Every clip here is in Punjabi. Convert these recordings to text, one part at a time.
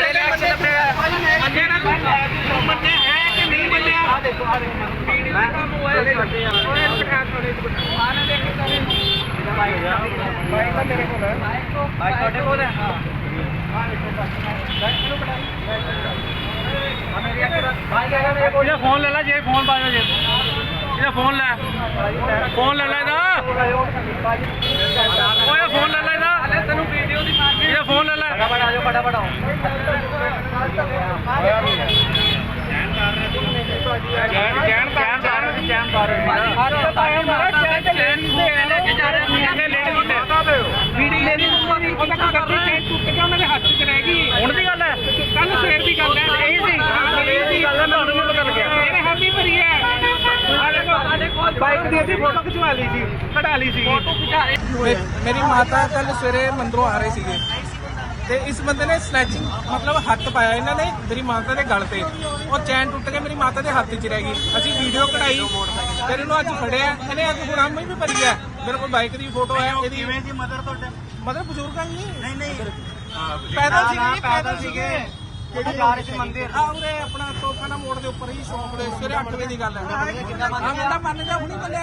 ਕਿਹੜੇ ਬੰਦੇ ਬੰਦੇ ਨਾ ਬੰਦੇ ਹੈ ਕਿ ਨਹੀਂ ਬੰਦੇ ਆ? ਦੇਖੋ ਆ ਦੇਖੋ ਮੈਂ ਮੋਬਾਈਲ ਕੱਟੇ ਆ ਓਏ ਬਿਠਾ ਥੋੜੇ ਆ ਨਾ ਦੇਖੋ ਸਾਰੇ ਬਾਈਕ ਤਾਂ ਮੇਰੇ ਕੋਲ ਹੈ। ਬਾਈਕ ਤੁਹਾਡੇ ਕੋਲ ਹੈ? ਹਾਂ। ਆ ਦੇਖੋ ਬਾਈਕ ਨੂੰ ਬਟਾਈ ਬਾਈਕ ਮੇਰੇ ਕੋਲ ਬਾਈਕ ਹੈਗਾ ਮੇਰੇ ਕੋਲ। ਇਹ ਫੋਨ ਲੈ ਲੈ ਜੇ ਫੋਨ ਪਾ ਦੇ ਜੇ। ਇਹਦਾ ਫੋਨ ਲੈ। ਫੋਨ ਲੈ ਲੈ ਨਾ ਹੁਣ ਦੀ ਗੱਲ ਹੈ। ਕੱਲ ਸਵੇਰ ਦੀ ਗੱਲ ਹੈ ਇਹ ਸੀ ਇਹ ਗੱਲ ਹੈ ਇਹਨੇ ਹਾਮੀ ਭਰੀ ਹੈ। ਬਾਈਕ ਦੀ ਅਸੀਂ ਫੋਟੋ ਖਿਚਵਾ ਲਈ ਸੀ ਕਢਾ ਲਈ ਸੀ। ਮੇਰੀ ਮਾਤਾ ਕੱਲ ਸਵੇਰੇ ਮੰਦਰੋਂ ਆ ਰਹੇ ਸੀਗੇ। ਤੇ ਇਸ ਬੰਦੇ ਨੇ ਸਨੈਚਿੰਗ ਮਤਲਬ ਹੱਥ ਪਾਇਆ ਇਹਨਾਂ ਨੇ ਮੇਰੀ ਮਾਤਾ ਦੇ ਗਲ ਤੇ। ਉਹ ਚੈਨ ਟੁੱਟ ਕੇ ਮੇਰੀ ਮਾਤਾ ਦੇ ਹੱਥ 'ਚ ਰਹਿ ਗਈ। ਅਸੀਂ ਵੀਡੀਓ ਕਢਾਈ ਫਿਰ ਇਹਨੂੰ ਅੱਜ ਫੜਿਆ। ਇਹਨੇ ਅੱਜ ਗੁਰਾਮੀ ਵੀ ਭਰੀ ਹੈ ਮੇਰੇ ਕੋਲ ਬਾਈਕ ਦੀ ਫੋਟੋ ਹੈ ਇਹਦੀ ਕਿਵੇਂ ਸੀ ਮਦਰ ਤੁਹਾਡੇ? ਮਤਲਬ ਬਜ਼ੁਰਗਾਂ ਜੀ। ਨਹੀਂ ਨਹੀਂ। ਪੈਦਲ ਸੀਗੇ ਪੈਦਲ ਸੀਗੇ। ਕਿਹੜੀ ਜਾ ਰਹੇ ਸੀ ਮੰਦਿਰ ਆ। ਉਰੇ ਆਪਣਾ ਤੋਪਾਨਾ ਮੋੜ ਦੇ ਉੱਪਰ ਹੀ ਸ਼ੌਪ ਦੇ ਸਵੇਰੇ 8 ਵਜੇ ਦੀ ਗੱਲ ਹੈ। ਹਾਂ ਕਹਿੰਦਾ ਮੰਨ ਜਾ ਹੁਣੀ ਬੰਦੇ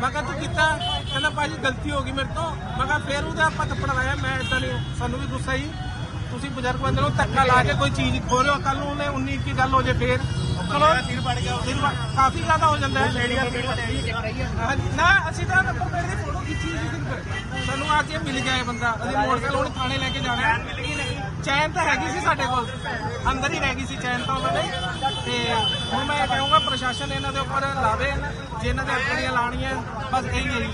ਮੈਂ ਕਿਹਾ ਤੂੰ ਕੀਤਾ। ਕਹਿੰਦਾ ਭਾਜੀ ਗਲਤੀ ਹੋ ਗਈ ਮੇਰੇ ਤੋਂ। ਮੈਂ ਕਿਹਾ ਫੇਰ ਉਹਦੇ ਆਪਾਂ ਥੱਪੜ ਲਾਇਆ ਮੈਂ ਇਦਾਂ ਨਹੀਂ ਸਾਨੂੰ ਵੀ ਗੁੱਸਾ ਹੀ ਤੁਸੀਂ ਬਜ਼ੁਰਗ ਬੰਦੇ ਨੂੰ ਧੱਕਾ ਲਾ ਕੇ ਕੋਈ ਚੀਜ਼ ਖੋ ਰਹੇ ਹੋ ਕੱਲ ਨੂੰ ਉਹਨੇ 19 ਕੀ ਗੱਲ ਹੋ ਜੇ ਫੇਰ। ਚਲੋ ਕਾਫੀ ਜ਼ਿਆਦਾ ਹੋ ਜਾਂਦਾ ਹੈ। ਨਾ ਅਸੀਂ ਤਾਂ ਨੰਬਰ ਪਲੇਟ ਦੀ ਫੋਟੋ ਖਿੱਚੀ ਸੀ ਸਾਨੂੰ ਅੱਜ ਇਹ ਮਿਲ ਗਿਆ ਇਹ ਬੰਦਾ। ਅਸੀਂ ਮੋਟਰਸਾਈਕਲ ਹੁਣ ਥਾਣੇ ਲੈ ਕੇ ਜਾਣਾ ਹੈ। ਚੈਨ ਤਾਂ ਹੈਗੀ ਸੀ ਸਾਡੇ ਕੋਲ। ਅੰਦਰ ਹੀ ਰਹਿ ਗਈ ਸੀ ਚੈਨ ਤਾਂ ਉਹਨਾਂ ਦੇ ਤੇ ਹੁਣ ਮੈਂ ਕਹੂੰਗਾ, ਪ੍ਰਸ਼ਾਸਨ ਇਹਨਾਂ ਦੇ ਉੱਪਰ ਲਾਵੇ, ਜੇ ਇਹਨਾਂ ਦੇ ਅੱਖੜੀਆਂ ਲਾਣੀਆਂ ਬਸ ਇਹੀ ਹੈ ਜੀ।